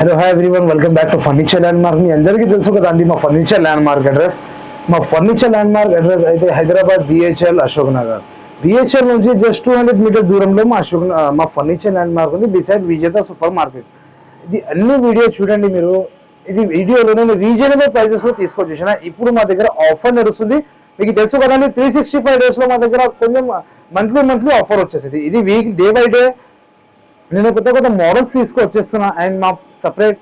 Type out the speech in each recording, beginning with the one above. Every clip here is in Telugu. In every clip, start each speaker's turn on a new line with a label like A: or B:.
A: Hello hi everyone welcome back to furniture landmark మీ అందరికీ తెలుసు కదండి మా ఫర్నిచర్ ల్యాండ్ మార్క్ అడ్రస్ మా ఫర్నిచర్ ల్యాండ్ మార్క్ అడ్రస్ అయితే హైదరాబాద్ బిహెచ్ఎల్ అశోక్ నగర్. బిహెచ్ఎల్ నుంచి జస్ట్ టూ హండ్రెడ్ మీటర్ దూరంలో మా అశోక్ మా ఫర్నిచర్ ల్యాండ్ మార్క్ ఉంది. బిసైడ్ విజేత సూపర్ మార్కెట్ ఇది అన్ని వీడియో చూడండి మీరు. ఇది వీడియోలో నేను రీజనబుల్ ప్రైజెస్లో తీసుకొచ్చేసిన. ఇప్పుడు మా దగ్గర ఆఫర్ నడుస్తుంది. మీకు తెలుసు కదండి త్రీ సిక్స్టీ ఫైవ్ డేస్లో మా దగ్గర కొంచెం మంత్లీ మంత్లీ ఆఫర్ వచ్చేసింది. ఇది వీక్ డే బై డే నేను కొత్త కొత్త మోడల్స్ తీసుకొచ్చేస్తున్నా. అండ్ మా సపరేట్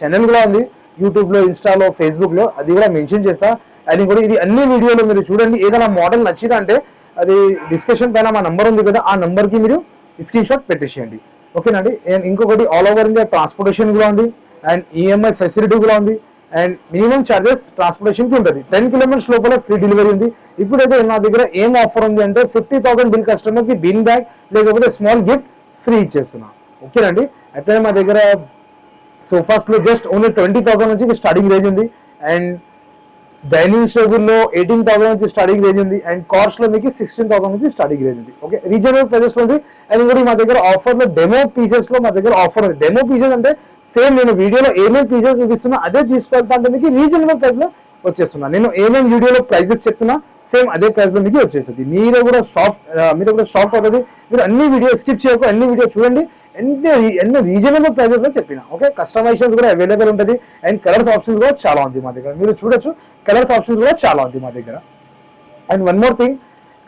A: ఛానల్ కూడా ఉంది. యూట్యూబ్లో ఇన్స్టాలో ఫేస్బుక్లో అది కూడా మెన్షన్ చేస్తా. అండ్ కూడా ఇది అన్ని వీడియోలు మీరు చూడండి. ఏదైనా మోడల్ నచ్చిందంటే అది డిస్కషన్ పైన మా నంబర్ ఉంది కదా ఆ నంబర్కి మీరు స్క్రీన్ షాట్ పెట్టేసేయండి. ఓకేనండి అండ్? ఇంకొకటి ఆల్ ఓవర్ ఇండియా ట్రాన్స్పోర్టేషన్ కూడా ఉంది. అండ్ ఈఎంఐ ఫెసిలిటీ కూడా ఉంది. అండ్ మినిమం ఛార్జెస్ ట్రాన్స్పోర్టేషన్కి ఉంటుంది. టెన్ కిలోమీటర్స్ లోపల ఫ్రీ డెలివరీ ఉంది. ఇప్పుడైతే నా దగ్గర ఏం ఆఫర్ ఉంది అంటే ఫిఫ్టీ థౌసండ్ బిల్ కస్టమర్కి బిన్ బ్యాగ్ లేకపోతే స్మాల్ గిఫ్ట్ ఫ్రీ ఇచ్చేస్తున్నా. ఓకేనండి అట్లనే మా దగ్గర సోఫాస్లో జస్ట్ ఓన్లీ ట్వంటీ థౌసండ్ నుంచి స్టార్టింగ్ రేంజ్ ఉంది. అండ్ డైనింగ్ టేబుల్లో ఎయిటీన్ థౌసండ్ నుంచి స్టార్టింగ్ రేంజ్ ఉంది. అండ్ కార్స్లో మీకు సిక్స్టీన్ థౌసండ్ నుంచి స్టార్టింగ్ రేంజ్ ఉంది. ఓకే రీజనబుల్ ప్రైజెస్లో ఉంది. అండ్ ఇంకోటి మా దగ్గర ఆఫర్లో డెమో పీసెస్లో మా దగ్గర ఆఫర్ ఉంది. డెమో పీసెస్ అంటే సేమ్ నేను వీడియోలో ఏమేమి పీసెస్ చూపిస్తున్నా అదే తీసుకెళ్తా అంటే మీకు రీజనబుల్ ప్రైస్లో వచ్చేస్తున్నా. నేను ఏమేమి వీడియోలో ప్రైజెస్ చెప్తున్నా సేమ్ అదే ప్రైస్లో మీకు వచ్చేస్తుంది. మీరు కూడా షాప్ మీరు కూడా షాప్ అవుతుంది మీరు అన్ని వీడియో స్కిప్ చేయకు అన్ని వీడియో చూడండి. ఎన్ని ఎన్ని రీజనబుల్ ప్రైజెస్లో చెప్పిన. ఓకే కస్టమైజేషన్స్ కూడా అవైలబుల్ ఉంటుంది. అండ్ కలర్స్ ఆప్షన్స్ కూడా చాలా ఉంది మా దగ్గర. మీరు చూడొచ్చు కలర్స్ ఆప్షన్స్ కూడా చాలా ఉంది మా దగ్గర. And one more thing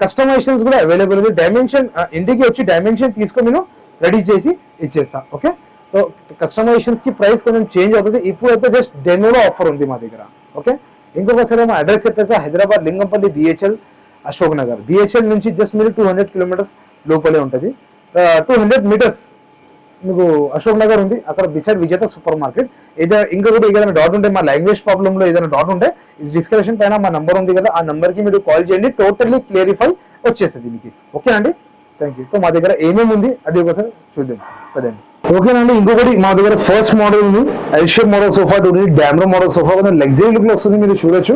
A: customisations కూడా అవైలబుల్ ఉంది. డైమెన్షన్ ఇంటికి వచ్చి డైమెన్షన్ తీసుకొని నేను రెడీ చేసి ఇచ్చేస్తా. ఓకే సో కస్టమైజేషన్స్కి ప్రైస్ కొంచెం చేంజ్ అవుతుంది. ఇప్పుడు అయితే జస్ట్ డెమోలో ఆఫర్ ఉంది మా దగ్గర. ఓకే ఇంకొకసారి మా అడ్రస్ చెప్పేసి హైదరాబాద్ లింగంపల్లి బిహెచ్ఎల్ అశోక్ నగర్. బిహెచ్ఎల్ నుంచి జస్ట్ మీరు టూ హండ్రెడ్ కిలోమీటర్స్ లోపలే ఉంటుంది. టూ హండ్రెడ్ మీటర్స్ మీకు అశోక్ నగర్ ఉంది. అక్కడ బిసైడ్ విజేత సూపర్ మార్కెట్ ఏదైనా ఇంకొకటి ఏదైనా డౌట్ ఉంటే మా లాంగ్వేజ్ ప్రాబ్లంలో ఏదైనా డౌట్ ఉంటే డిస్క్రిప్షన్ పైన మా నెంబర్ ఉంది కదా ఆ నెంబర్కి మీరు కాల్ చేయండి. టోటల్లీ క్లియరిఫై వచ్చేస్తుంది మీకు ఓకేనండి థ్యాంక్ యూ సో మా దగ్గర ఏమేమి ఉంది? అది ఒకసారి చూద్దాం. పదండి. ఓకేనండి ఇంకొకటి మా దగ్గర ఫస్ట్ మోడల్ ఉంది. ఎల్షేప్ మోడల్ సోఫా ఉంది. డామ్రో మోడల్ సోఫా కొంచెం లగ్జరీ లుక్లో వస్తుంది మీరు చూడొచ్చు.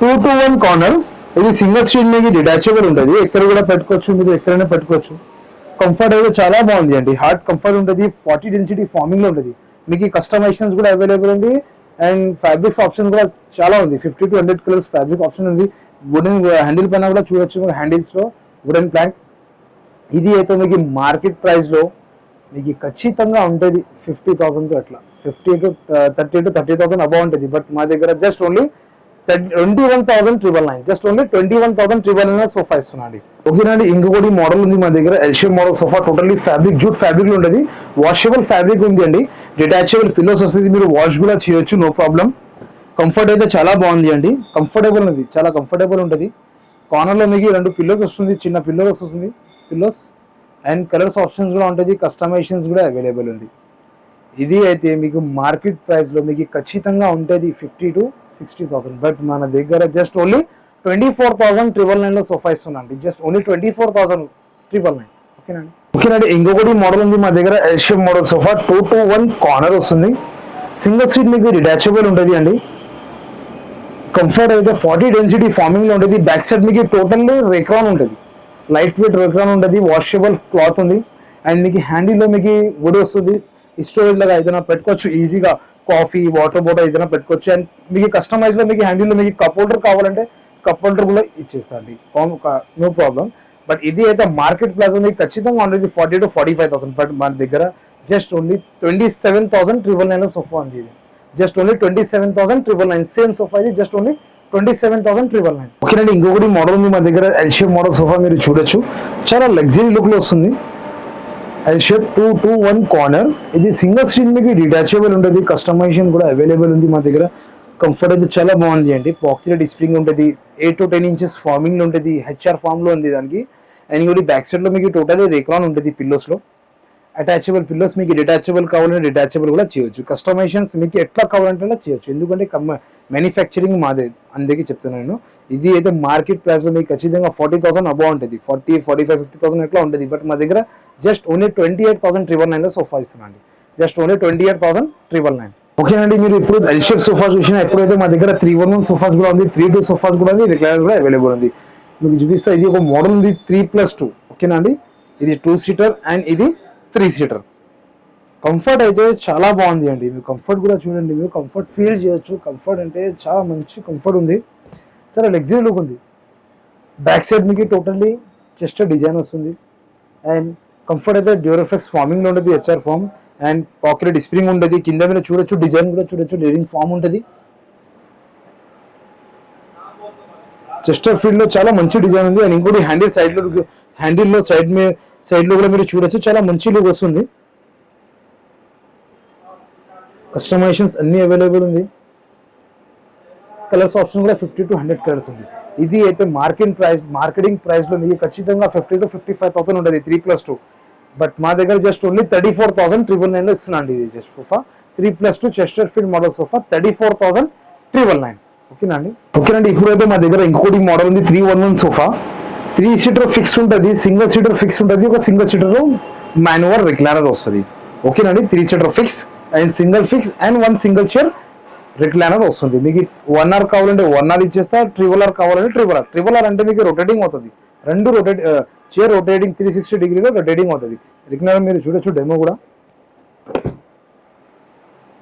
A: టూ టు వన్ కార్నర్ ఇది సింగిల్ స్ట్రీట్ మీకు డిటాచబుల్ ఉంటుంది. ఎక్కడ కూడా పెట్టుకోవచ్చు మీరు ఎక్కడైనా పెట్టుకోవచ్చు. కంఫర్ట్ అయితే చాలా బాగుంది అండి. హార్డ్ కంఫర్ట్ ఉంటుంది ఫార్టీ డెన్సిటీ ఫార్మింగ్లో ఉంటుంది. మీకు కస్టమైజేషన్స్ కూడా అవైలబుల్ ఉంది. అండ్ ఫ్యాబ్రిక్స్ ఆప్షన్ కూడా చాలా ఉంది. Fifty to hundred colours fabric option ఉంది. వుడెన్ హ్యాండిల్ uh, పైన కూడా చూడొచ్చు హ్యాండిల్స్లో. వుడెన్ ప్లాంక్ ఇది అయితే మీకు మార్కెట్ ప్రైస్లో మీకు ఖచ్చితంగా ఉంటుంది. ఫిఫ్టీ థౌసండ్ అట్లా. Fifty to thirty to thirty thousand above ఉంటుంది. బట్ మా దగ్గర just only twenty one thousand triple nine just only twenty one thousand triple nine sofa ఇస్తున్నాండి. ఓకేనండి ఇంకొకటి మోడల్ ఉంది మా దగ్గర. ఎల్షియర్ model sofa totally fabric jute ఫ్యాబ్రిక్లో ఉంటుంది వాషబుల్ ఫ్యాబ్రిక్ ఉంది అండి. డిటాచబుల్ పిల్లోస్ వస్తుంది మీరు వాష్ కూడా చేయొచ్చు నో ప్రాబ్లం కంఫర్ట్ అయితే చాలా బాగుంది అండి. కంఫర్టబుల్ ఉంది. చాలా కంఫర్టబుల్ ఉంటుంది. కార్నర్లో మీకు రెండు పిల్లోస్ వస్తుంది. చిన్న పిల్లోస్ వస్తుంది. పిల్లోస్ అండ్ కలర్స్ ఆప్షన్స్ కూడా ఉంటుంది కస్టమైజేషన్స్ కూడా అవైలబుల్ ఉంది. ఇది అయితే మీకు మార్కెట్ ప్రైస్లో మీకు ఖచ్చితంగా ఉంటుంది. Fifty to sixty thousand but మన దగ్గర just only twenty four thousand triple నైన్లో సోఫా ఇస్తుందండి just only twenty four thousand triple nine ఓకేనండి ఓకేనండి ఇంకొకటి మోడల్ ఉంది మా దగ్గర ఎల్షియం model sofa two to one corner వస్తుంది. సింగిల్ సీట్ మీకు డిటాచబుల్ ఉంటుంది అండి. కంఫర్ట్ అయితే ఫార్టీ డెన్సిటీ ఫార్మింగ్లో ఉంటుంది. బ్యాక్ సైడ్ మీకు టోటల్ రెక్రాన్ ఉంటుంది. లైట్ వెయిట్ రెక్రాన్ ఉంటుంది. వాషబుల్ క్లాత్ ఉంది. అండ్ మీకు హ్యాండిల్లో మీకు వుడ్ వస్తుంది. స్టోరేజ్ లాగా ఏదైనా పెట్టుకోవచ్చు. ఈజీగా కాఫీ వాటర్ బాటిల్ ఏదైనా పెట్టుకోవచ్చు. అండ్ మీకు కస్టమైజ్లో మీకు హ్యాండిల్లో మీకు కప్ హోల్డర్ కావాలంటే కప్ హోల్డర్ కూడా ఇచ్చేస్తాండి నో ప్రాబ్లం బట్ ఇది అయితే మార్కెట్ ప్లాస్ మీకు ఖచ్చితంగా ఉండేది forty to forty five thousand but మన దగ్గర just only twenty seven thousand triple nine sofa ఉంది ఇది. Just only twenty seven thousand triple nine same sofa ఇది just only twenty seven thousand triple nine ఓకేనండి ఇంకొకటి మోడల్ ఉంది. మా దగ్గర ఎల్షియర్ మోడల్ సోఫా మీరు చూడొచ్చు. చాలా లగ్జరీ లుక్లో and L shape two two one corner ఇది సింగిల్ స్క్రీన్ మీకు డిటాచబుల్ ఉంటుంది. కస్టమైజేషన్ కూడా అవైలబుల్ ఉంది మా దగ్గర. కంఫర్ట్ అయితే చాలా బాగుంది అండి. పాకెట్ స్ప్రింగ్ ఉంటుంది. ఎయిట్ టు టెన్ ఇంచెస్ ఫార్మింగ్లో ఉంటుంది. హెచ్ఆర్ ఫామ్లో ఉంది దానికి. అండ్ ఇంకోటి బ్యాక్ సైడ్లో మీకు టోటల్ రేక్రాన్ ఉంటుంది. పిల్లోస్లో. అటాచబుల్ పిల్లోస్ మీకు డిటాచబుల్ కావాలంటే డిటాచబుల్ కూడా చేయొచ్చు. కస్టమైజేషన్స్ మీకు ఎట్లా కావాలంటే అలా చేయొచ్చు. ఎందుకంటే మ్యానుఫ్యాక్చరింగ్ మాదే అందుకే చెప్తున్నాను నేను. ఇది అయితే మార్కెట్ ప్రైస్లో మీకు ఖచ్చితంగా ఫార్టీ థౌసండ్ అబౌ ఉంటుంది. Forty forty five fifty thousand ఎట్లా ఉంటుంది. బట్ మా దగ్గర just only twenty eight thousand triple నైన్లో sofa ఇస్తున్నాండి just only twenty eight thousand triple nine ఓకేనండి మీరు ఇప్పుడు ఎల్షేప్ సోఫా చూసినా ఎప్పుడైతే మా దగ్గర త్రీ వన్ వన్ సోఫాస్ కూడా ఉంది త్రీ టూ సోఫాస్ కూడా ఉంది రిక్లైనర్ కూడా అవైలబుల్ ఉంది. మీకు చూపిస్తే ఇది ఒక మోడల్ ఉంది త్రీ ప్లస్ టూ ఓకేనా అండి? ఇది టూ సీటర్ అండ్ ఇది త్రీ సీటర్. కంఫర్ట్ అయితే చాలా బాగుంది అండి. మీరు కంఫర్ట్ కూడా చూడండి. మీరు కంఫర్ట్ ఫీల్ చేయొచ్చు. కంఫర్ట్ అంటే చాలా మంచి కంఫర్ట్ ఉంది. చాలా లగ్జరీ లుక్ ఉంది. బ్యాక్ సైడ్ మీకు టోటల్లీ చెస్ట్ డిజైన్ వస్తుంది. అండ్ కంఫర్ట్ అయితే డ్యూరోఫ్లెక్స్ ఫార్మింగ్లో ఉండదు ఉంటుంది HR foam and pocket spring ఉండదు. కింద మీద చూడొచ్చు డిజైన్ కూడా చూడొచ్చు. లేరింగ్ ఫామ్ ఉంటుంది చెస్టర్ ఫీల్డ్లో చాలా మంచి డిజైన్ ఉంది. అండ్ ఇంకోటి హ్యాండిల్ సైడ్లో హ్యాండిల్లో సైడ్ మీద సైడ్లో కూడా మీరు చూడొచ్చు. చాలా మంచి లుక్ వస్తుంది. కస్టమైజేషన్స్ అన్ని అవైలబుల్ ఉంది. కలర్స్ ఆప్షన్ కూడా ఫిఫ్టీ టు హండ్రెడ్ కలర్స్ ఉంది. ఇది అయితే మార్కెట్ ప్రైస్ మార్కెటింగ్ ప్రైస్లో మీకు ఖచ్చితంగా fifty to fifty five thousand ఉంటుంది త్రీ ప్లస్ టూ బట్ మా దగ్గర just only thirty four thousand triple నైన్లో ఇస్తున్నాను ఇది just sofa three plus two chesterfield model sofa thirty four thousand triple nine ఓకేనండి ఓకేనండి ఇప్పుడైతే మా దగ్గర ఇంకోటి మోడల్ ఉంది three one one sofa three seater fix ఉంటుంది సింగిల్ సీటర్ ఫిక్స్ ఉంటుంది ఒక సింగిల్ సీటర్ మాన్యువర్ రెగ్యులర్ వస్తుంది. ఓకేనండి three seater fix and single fix and one single chair recliner వస్తుంది. మీకు వన్ అవర్ కావాలంటే వన్ అవర్ ఇచ్చేస్తా ట్రిపుల్ అవర్ కావాలంటే ట్రిపుల్ అవర్ ట్రిపుల్ అవర్ అంటే మీకు రొటేటింగ్ అవుతుంది. రెండు rotate chair rotating three sixty డిగ్రీలో రొటేటింగ్ అవుతుంది. రిక్లైనర్ మీరు చూడొచ్చు డెమో కూడా.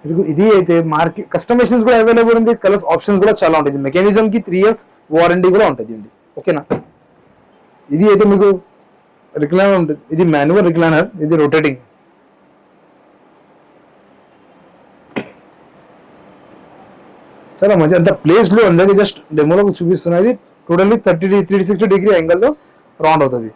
A: ఇది- ఇది అయితే మార్కెట్ కస్టమేషన్స్ కూడా అవైలబుల్ ఉంది. కలర్స్ ఆప్షన్స్ కూడా చాలా ఉంటుంది మెకానిజం కి త్రీ ఇయర్స్ వారంటీ కూడా ఉంటుంది. అండి ఓకేనా ఇది అయితే మీకు రిక్లైనర్ ఉంటుంది. ఇది మాన్యువల్ రిక్లైనర్ ఇది రొటేటింగ్ చాలా మంచి అంత ప్లేస్లో అందరికి జస్ట్ డెమోలో చూపిస్తున్నది totally thirty three sixty degree యాంగిల్తో round అవుతుంది.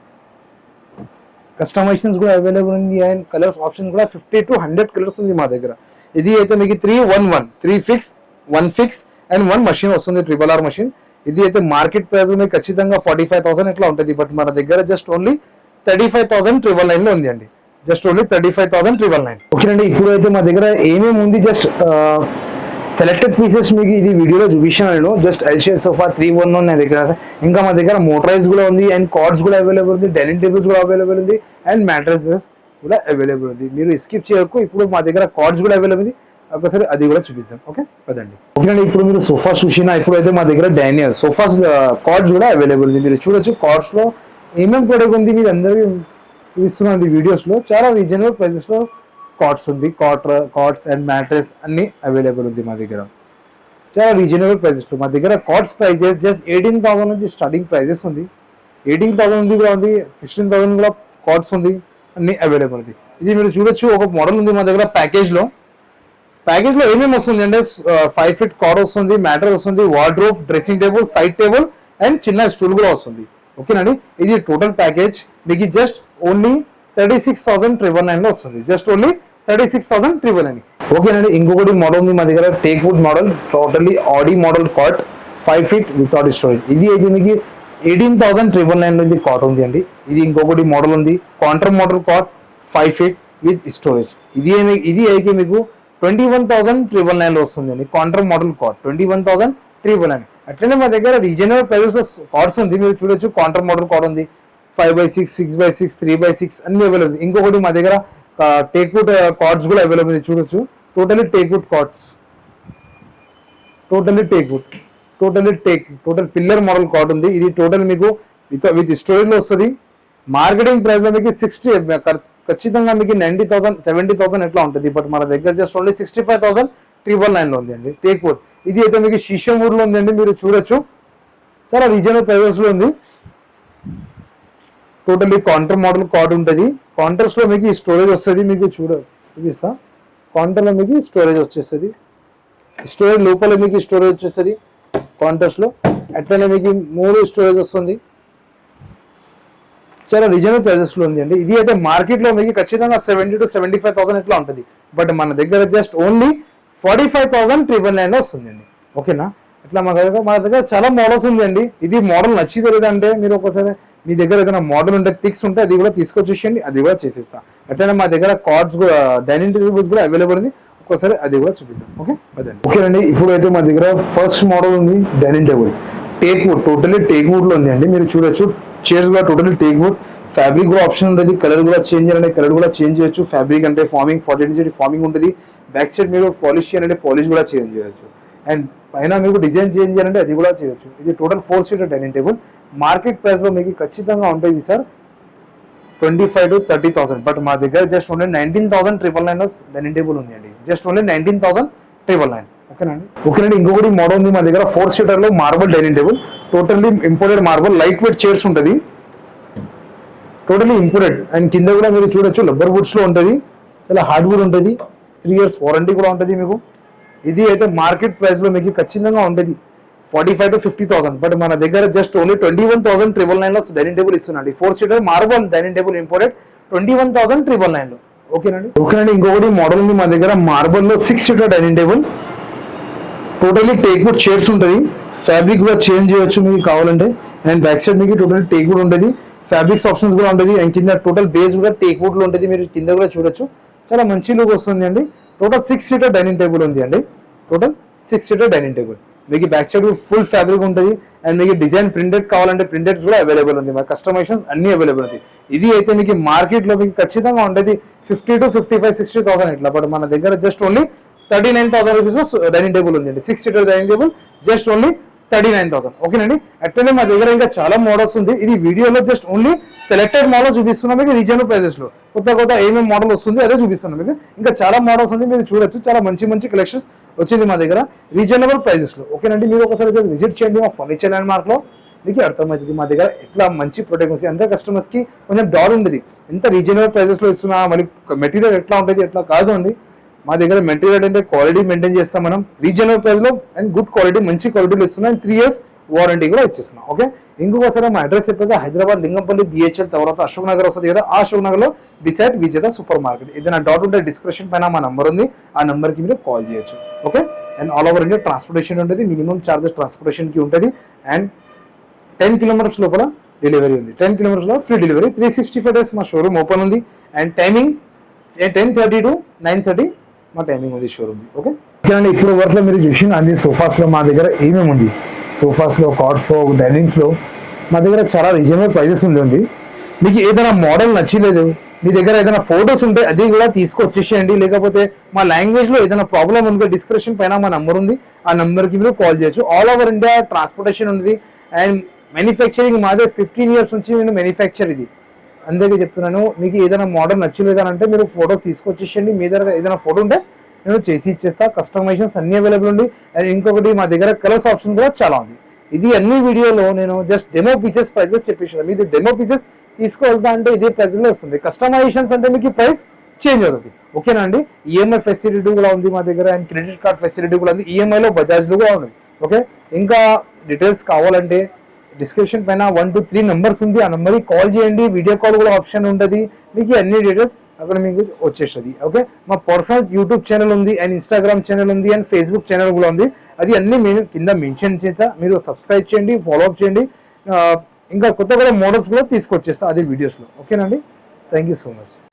A: కస్టమైజేషన్స్ కూడా అవైలబుల్ ఉంది అండ్ కలర్స్ ఆప్షన్ కూడా ఫిఫ్టీ టు హండ్రెడ్ కలర్స్ ఉంది మా దగ్గర. ఇది అయితే మీకు three one one three fix one fix and one machine వస్తుంది ట్రిపుల్ ఆర్ మషిన్ ఇది అయితే మార్కెట్ ప్రైస్ ఉంది ఖచ్చితంగా ఫార్టీ ఫైవ్ థౌసండ్ ఇట్లా ఉంటుంది. బట్ మన దగ్గర just only thirty five thousand triple నైన్లో ఉంది అండి. Just only thirty five thousand triple nine. ఓకేనండి ఇప్పుడు అయితే మా దగ్గర ఏమేమి ఉంది? జస్ట్ సెలెక్టెడ్ పీసెస్ మీకు ఇది వీడియోలో చూపించాను నేను. జస్ట్ ఎల్షియర్ సోఫా త్రీ వన్ వన్ నా దగ్గర. ఇంకా మా దగ్గర మోటరైజ్ కూడా ఉంది అండ్ కార్డ్స్ కూడా అవైలబుల్ ఉంది. డైనింగ్ టేబుల్స్ కూడా అవైలబుల్ ఉంది. అండ్ మ్యాట్రసెస్ కూడా అవైలబుల్ ఉంది. మీరు స్కిప్ చేయకు. ఇప్పుడు మా దగ్గర కార్డ్స్ కూడా అవైలబుల్ ఉంది. ఒకసారి అది కూడా చూపిస్తాం ఓకే? పదండి. ఓకేనండి ఇప్పుడు మీరు సోఫా చూసినా ఇప్పుడు అయితే మా దగ్గర డైనియర్ సోఫాస్ కార్డ్స్ కూడా అవైలబుల్ ఉంది. మీరు చూడొచ్చు కార్డ్స్లో ఏమేమి ప్రొడక్ట్ ఉంది మీరు అందరూ చూపిస్తున్నాను వీడియోస్లో చాలా రీజనబుల్ ప్రైసెస్లో కార్డ్స్ ఉంది. కాట్ కార్డ్స్ అండ్ మ్యాట్రెస్ అన్ని అవైలబుల్ ఉంది మా దగ్గర. చాలా రీజనబుల్ ప్రైసెస్ మా దగ్గర cards prices just eighteen thousand నుంచి స్టార్టింగ్ ప్రైజెస్ ఉంది. ఎయిటీన్ థౌసండ్ ఉంది కూడా ఉంది సిక్స్టీన్ థౌసండ్ కూడా కార్డ్స్ ఉంది అన్ని అవైలబుల్ ఉంది. ఇది మీరు చూడొచ్చు ఒక మోడల్ ఉంది మా దగ్గర ప్యాకేజ్లో. ప్యాకేజ్లో ఏమేమి వస్తుంది అంటే ఫైవ్ ఫీట్ కార్డ్ వస్తుంది మ్యాటర్ వస్తుంది wardrobe dressing table side table and చిన్న స్టూల్ కూడా వస్తుంది. ఓకేనండి ఇది టోటల్ ప్యాకేజ్ మీకు just only thirty six thousand triple నైన్లో వస్తుంది. Just only thirty six thousand triple nine? ఓకేనండి ఇంకొకటి మోడల్ ఉంది మా దగ్గర teak wood model totally Audi model cot five feet without storage ఇది అయితే మీకు? ఎయిటీన్ థౌసండ్ ట్రిపుల్ నైన్ నుంచి కాట్ ఉంది అండి. ఇది ఇంకొకటి మోడల్ ఉంది. కాంటర్ model cot five feet with storage ఇది ఇది అయితే మీకు? Twenty one thousand triple nine వస్తుంది అండి కాంటర్ model cot twenty one thousand triple nine. అట్లనే మా దగ్గర రీజనబుల్ ప్రైజెస్లో కార్డ్స్ ఉంది. మీరు చూడొచ్చు కాంటర్ మోడల్ కార్డ్ ఉంది. Five by six six by six three by six అన్ని అవైలబుల్. ఇంకొకటి మా దగ్గర టేక్వుడ్ కార్డ్స్ కూడా అవైలబుల్ చూడొచ్చు. Totally teakwood cards totally teakwood totally teak total pillar model card ఉంది. ఇది టోటల్ మీకు విత్ విత్ స్టోరీలో వస్తుంది. మార్కెటింగ్ ప్రైస్ మీకు సిక్స్టీ ఖచ్చితంగా మీకు నైన్టీ థౌసండ్ సెవెంటీ థౌసండ్ ఎట్లా ఉంటుంది? బట్ మన దగ్గర just only sixty five thousand triple నైన్లో ఉంది అండి. టేక్ ఫోర్ ఇది అయితే మీకు శిష్యమూరులో వుడ్ ఉందండి మీరు చూడొచ్చు. చాలా రీజనబుల్ ప్రైజెస్లో ఉంది. ఉంది టోటల్లీ కాంటర్ మోడల్ కార్డ్ ఉంటుంది. కాంటర్స్లో మీకు స్టోరేజ్ వస్తుంది మీకు చూడ చూపిస్తా కాంటర్లో మీకు స్టోరేజ్ వచ్చేస్తుంది. స్టోరేజ్ లోపల మీకు స్టోరేజ్ వచ్చేస్తుంది. కాంటర్స్లో అట్లనే మీకు మూడు స్టోరేజ్ వస్తుంది. చాలా రీజనబుల్ ప్రైజెస్లో ఉంది అండి ఇది అయితే మార్కెట్లో మీకు ఖచ్చితంగా seventy to seventy five thousand ఇట్లా ఉంటుంది. బట్ మన దగ్గర just only forty five thousand triple nine వస్తుందండి. ఓకేనా? ఇట్లా మన దగ్గర మా దగ్గర చాలా మోడల్స్ ఉందండి. ఇది మోడల్ నచ్చింది లేదంటే మీరు ఒకసారి మీ దగ్గర ఏదైనా మోడల్ ఉంటే పిక్స్ ఉంటే అది కూడా తీసుకొచ్చేసేయండి అది కూడా చేసిస్తా. అట్లనే మా దగ్గర కార్డ్స్ కూడా డైనింగ్ టేబుల్స్ కూడా అవైలబుల్ ఉంది. ఒక్కోసారి అది కూడా చూపిస్తాం. ఓకే? అదండి ఓకే అండి ఇప్పుడు అయితే మా దగ్గర ఫస్ట్ మోడల్ ఉంది dining table teak wood totally teak వుడ్లో ఉంది అండి మీరు చూడొచ్చు. చైర్స్ కూడా టోటలీ టేక్ వుడ్ ఫ్యాబ్రిక్ కూడా ఆప్షన్ ఉంటుంది కలర్ కూడా చేంజ్ చేయాలంటే కలర్ కూడా చేంజ్ చేయొచ్చు. ఫ్యాబ్రిక్ అంటే ఫార్మింగ్ ఫార్టీ ఫార్మింగ్ ఉంటుంది బ్యాక్ సైడ్ మీరు పాలిష్ చేయాలంటే పాలిష్ కూడా చేంజ్ చేయొచ్చు. అండ్ పైన మీకు డిజైన్ చేంజ్ చేయాలంటే అది కూడా చేయొచ్చు. ఇది total four seater dining table market ప్రైస్లో మీకు ఖచ్చితంగా ఉంటుంది sir twenty five to thirty thousand but మా దగ్గర just only nineteen thousand triple nine dining table ఉంది అండి. Just only nineteen thousand triple nine ఓకేనండి ఓకేనండి ఇంకొకటి మోడల్ ఉంది మా దగ్గర. Four సీటర్లో marble dining table totally imported marble light weight chairs ఉంటుంది. టోటలీ ఇంపోర్టెడ్ అండ్ కింద కూడా మీరు చూడొచ్చు రబ్బర్ వుడ్స్లో ఉంటుంది. చాలా హార్డ్ వుడ్ ఉంటుంది. త్రీ ఇయర్స్ వారంటీ కూడా ఉంటుంది మీకు. ఇది అయితే మార్కెట్ ప్రైస్లో మీకు ఖచ్చితంగా ఉంటుంది. Forty five to fifty thousand but మన దగ్గర just only twenty one thousand triple నైన్లో dining table ఇస్తున్నాండి. Four seater marble dining table imported twenty one thousand triple నైన్లో. ఓకేనండి ఓకేనండి ఇంకొకటి మోడల్ ఉంది మా దగ్గర. మార్బల్లో six seater dining table totally teak wood chairs ఉంటుంది. ఫ్యాబ్రిక్ కూడా చేంజ్ చేయొచ్చు మీకు కావాలంటే. అండ్ బ్యాక్ సైడ్ మీకు టోటల్ టేక్ వుడ్ ఉంటుంది ఫ్యాబ్రిక్స్ ఆప్షన్స్ కూడా ఉంటుంది అండ్ కింద టోటల్ బేస్ కూడా టేక్ వుడ్లో ఉంటుంది మీరు కింద కూడా చూడొచ్చు. చాలా మంచి లుక్ వస్తుంది అండి. Total six seater dining table ఉంది అండి. Total six seater dining table మీకు బ్యాక్ సైడ్ ఫుల్ ఫ్యాబ్రిక్ ఉంటుంది. అండ్ మీకు డిజైన్ ప్రింటెడ్ కావాలంటే ప్రింటెడ్ కూడా అవైలబుల్ ఉంది. మా కస్టమైజేషన్స్ అన్ని అవైలబుల్ ఉంది. ఇది అయితే మీకు మార్కెట్లో మీకు ఖచ్చితంగా ఉంటుంది fifty to fifty five sixty thousand ఇట్లా. బట్ మన దగ్గర just only thirty nine thousand rupees dining table ఉంది six seater dining table just only thirty nine thousand ఓకేనండి అట్లనే మా దగ్గర ఇంకా చాలా మోడల్స్ ఉంది. ఇది వీడియోలో జస్ట్ ఓన్లీ సెలెక్టెడ్ మోడల్ చూపిస్తున్నాం మీకు రీజనల్ ప్రైజెస్లో. కొత్త కొత్త ఏమేమి మోడల్ వస్తుంది అదే చూపిస్తున్నాం మీకు. ఇంకా చాలా మోడల్స్ ఉంది మీరు చూడొచ్చు. చాలా మంచి మంచి కలెక్షన్స్ వచ్చింది మా దగ్గర రీజనబుల్ ప్రైజెస్లో. ఓకేనండి మీరు ఒకసారి విజిట్ చేయండి మా ఫర్నిచర్ ల్యాండ్ మార్క్లో. మీకు అర్థమవుతుంది మా దగ్గర ఎట్లా మంచి ప్రొడక్ట్ వస్తాయి కస్టమర్స్కి కొంచెం డౌట్ ఉండేది. ఎంత రీజనబుల్ ప్రైజెస్లో ఇస్తున్నా మరి మెటీరియల్ ఎట్లా ఉంటుంది ఎట్లా కాదు అండి. మా దగ్గర మెటీరియల్ అంటే క్వాలిటీ మెయింటైన్ చేస్తాం మనం. రీజనల్ ప్రైస్లో అండ్ గుడ్ క్వాలిటీ మంచి క్వాలిటీలో ఇస్తున్నాం. త్రీ ఇయర్స్ వారంటీ కూడా ఇచ్చేస్తున్నాం. ఓకే ఇంకొకసారి మా అడ్రస్ చెప్పేసి హైదరాబాద్ లింగంపల్లి బిహెచ్ఎల్ తర్వాత అశోక్ నగర్ వస్తుంది కదా ఆ అశోక్ నగర్లో డిసైడ్ విజేత సూపర్ మార్కెట్ ఏదైనా డౌట్ ఉంటే డిస్క్రిప్షన్ పైన మా నంబర్ ఉంది. ఆ నంబర్కి మీరు కాల్ చేయొచ్చు. Okay and all over India transportation ఉంటుంది. మినిమం చార్జెస్ ట్రాన్స్పోర్టేషన్కి ఉంటుంది. అండ్ టెన్ కిలోమీటర్స్ లోపల డెలివరీ ఉంది. Ten కిలోమీటర్స్లో free delivery three sixty five days మా షోరూమ్ ఓపెన్ ఉంది. And timing ten thirty to nine thirty మా టైమింగ్ ఉంది షోరూమ్ ఓకే అండి ఇప్పుడు వరకు మీరు చూసిన అన్ని సోఫాస్లో మా దగ్గర ఏమేమి ఉంది? సోఫాస్లో కార్డ్స్లో డైనింగ్స్లో మా దగ్గర చాలా రీజనబుల్ ప్రైజెస్ ఉంది. మీకు ఏదైనా మోడల్ నచ్చలేదు మీ దగ్గర ఏదైనా ఫొటోస్ ఉంటే అది కూడా తీసుకొచ్చేసేయండి. లేకపోతే మా లాంగ్వేజ్లో ఏదైనా ప్రాబ్లం ఉంటే డిస్క్రిప్షన్ పైన మా నంబర్ ఉంది. ఆ నంబర్కి మీరు కాల్ చేయొచ్చు. ఆల్ ఓవర్ ఇండియా ట్రాన్స్పోర్టేషన్ ఉంది. అండ్ మ్యానుఫ్యాక్చరింగ్ మాదే ఫిఫ్టీన్ ఇయర్స్ నుంచి నేను మ్యానుఫ్యాక్చర్ ఇది. అందరికీ చెప్తున్నాను. మీకు ఏదైనా మోడల్ నచ్చలేదని అంటే మీరు ఫోటోస్ తీసుకొచ్చేసేయండి. మీ దగ్గర ఏదైనా ఫోటో ఉంటే నేను చేసి ఇచ్చేస్తా. కస్టమైజేషన్స్ అన్ని అవైలబుల్ ఉంది అండ్ ఇంకొకటి మా దగ్గర కలర్స్ ఆప్షన్ కూడా చాలా ఉంది. ఇది అన్ని వీడియోలో నేను జస్ట్ డెమో పీసెస్ ప్రైజెస్ చెప్పేసాను. మీరు డెమో పీసెస్ తీసుకువెళ్తా అంటే ఇదే ప్రైజ్లో వస్తుంది. కస్టమైజేషన్స్ అంటే మీకు ప్రైస్ చేంజ్ అవుతుంది. ఓకేనా అండి? ఈఎంఐ ఫెసిలిటీ కూడా ఉంది మా దగ్గర అండ్ క్రెడిట్ కార్డ్ ఫెసిలిటీ కూడా ఉంది. ఈఎంఐలో బజాజ్లో కూడా ఉంది ఓకే ఇంకా డీటెయిల్స్ కావాలంటే డిస్క్రిప్షన్ పైన వన్ టూ త్రీ నెంబర్స్ ఉంది. ఆ నెంబర్కి కాల్ చేయండి. వీడియో కాల్ కూడా ఆప్షన్ ఉంటుంది మీకు అన్ని డీటెయిల్స్ అక్కడ మీకు వచ్చేస్తుంది. ఓకే మా పర్సనల్ యూట్యూబ్ ఛానల్ ఉంది అండ్ ఇన్స్టాగ్రామ్ ఛానల్ ఉంది అండ్ ఫేస్బుక్ ఛానల్ కూడా ఉంది. అది అన్ని మేము కింద మెన్షన్ చేసా మీరు సబ్స్క్రైబ్ చేయండి ఫాలో అప్ చేయండి. ఇంకా కొత్త కొత్త మోడల్స్ కూడా తీసుకొచ్చేస్తా అదే వీడియోస్లో ఓకేనండి థ్యాంక్ యూ సో మచ్